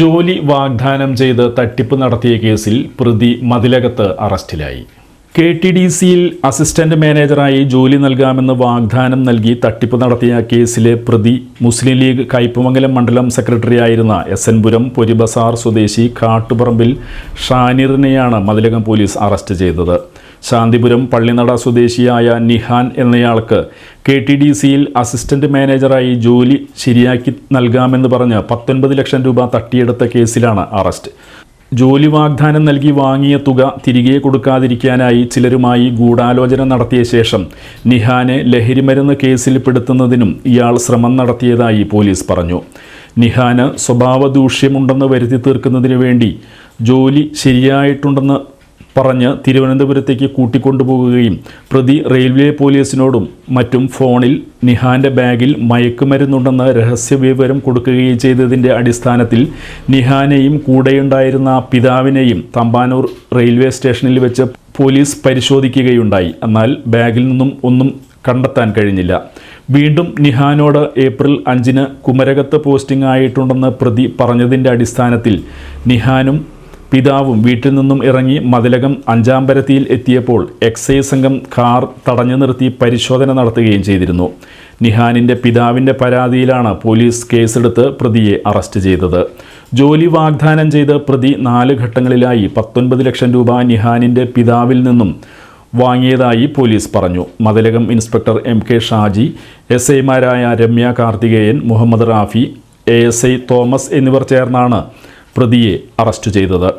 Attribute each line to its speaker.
Speaker 1: ജോലി വാഗ്ദാനം ചെയ്ത് തട്ടിപ്പ് നടത്തിയ കേസിൽ പ്രതി മതിലകത്ത് അറസ്റ്റിലായി. കെ ടി ഡി സിയിൽ അസിസ്റ്റന്റ് മാനേജറായി ജോലി നൽകാമെന്ന് വാഗ്ദാനം നൽകി തട്ടിപ്പ് നടത്തിയ കേസിലെ പ്രതി മുസ്ലിം ലീഗ് കയ്പമംഗലം മണ്ഡലം സെക്രട്ടറിയായിരുന്ന എസ് എൻ പുരം പൊരിബസാർ സ്വദേശി കാട്ടുപറമ്പിൽ ഷാനിറിനെയാണ് മതിലകം പോലീസ് അറസ്റ്റ് ചെയ്തത്. ശാന്തിപുരം പള്ളിനട സ്വദേശിയായ നിഹാൻ എന്നയാൾക്ക് കെ ടി ഡി സിയിൽ അസിസ്റ്റന്റ് മാനേജറായി ജോലി ശരിയാക്കി നൽകാമെന്ന് പറഞ്ഞ് പത്തൊൻപത് ലക്ഷം രൂപ തട്ടിയെടുത്ത കേസിലാണ് അറസ്റ്റ്. ജോലി വാഗ്ദാനം നൽകി വാങ്ങിയ തുക തിരികെ കൊടുക്കാതിരിക്കാനായി ചിലരുമായി ഗൂഢാലോചന നടത്തിയ ശേഷം നിഹാനെ ലഹരിമരുന്ന് കേസിൽ പെടുത്തുന്നതിനും ഇയാൾ ശ്രമം നടത്തിയതായി പോലീസ് പറഞ്ഞു. നിഹാന് സ്വഭാവ ദൂഷ്യമുണ്ടെന്ന് വരുത്തി തീർക്കുന്നതിനു വേണ്ടി ജോലി ശരിയായിട്ടുണ്ടെന്ന് പറഞ്ഞ് തിരുവനന്തപുരത്തേക്ക് കൂട്ടിക്കൊണ്ടുപോകുകയും പ്രതി റെയിൽവേ പോലീസിനോടും മറ്റും ഫോണിൽ നിഹാന്റെ ബാഗിൽ മയക്കുമരുന്നുണ്ടെന്ന് രഹസ്യ വിവരം കൊടുക്കുകയും ചെയ്തതിന്റെ അടിസ്ഥാനത്തിൽ നിഹാനെയും കൂടെയുണ്ടായിരുന്ന പിതാവിനെയും തമ്പാനൂർ റെയിൽവേ സ്റ്റേഷനിൽ വെച്ച് പോലീസ് പരിശോധിക്കുകയുണ്ടായി. എന്നാൽ ബാഗിൽ നിന്നും ഒന്നും കണ്ടെത്താൻ കഴിഞ്ഞില്ല. വീണ്ടും നിഹാനോട് ഏപ്രിൽ അഞ്ചിന് കുമരകത്ത് പോസ്റ്റിംഗ് ആയിട്ടുണ്ടെന്ന് പ്രതി പറഞ്ഞതിന്റെ അടിസ്ഥാനത്തിൽ നിഹാനും പിതാവും വീട്ടിൽ നിന്നും ഇറങ്ങി മതിലകം അഞ്ചാമ്പരത്തിയിൽ എത്തിയപ്പോൾ എക്സൈസ് സംഘം കാർ തടഞ്ഞു നിർത്തി പരിശോധന നടത്തുകയും ചെയ്തിരുന്നു. നിഹാനിന്റെ പിതാവിന്റെ പരാതിയിലാണ് പോലീസ് കേസെടുത്ത് പ്രതിയെ അറസ്റ്റ് ചെയ്തത്. ജോലി വാഗ്ദാനം ചെയ്ത് പ്രതി നാല് ഘട്ടങ്ങളിലായി പത്തൊൻപത് ലക്ഷം രൂപ നിഹാനിന്റെ പിതാവിൽ നിന്നും വാങ്ങിയതായി പോലീസ് പറഞ്ഞു. Mathilakam inspector M K Shaji S ഐമാരായ Ramya Karthikeyan Muhammad Rafi A S I Thomas എന്നിവർ ചേർന്നാണ് പ്രതിയെ അറസ്റ്റ് ചെയ്തത്.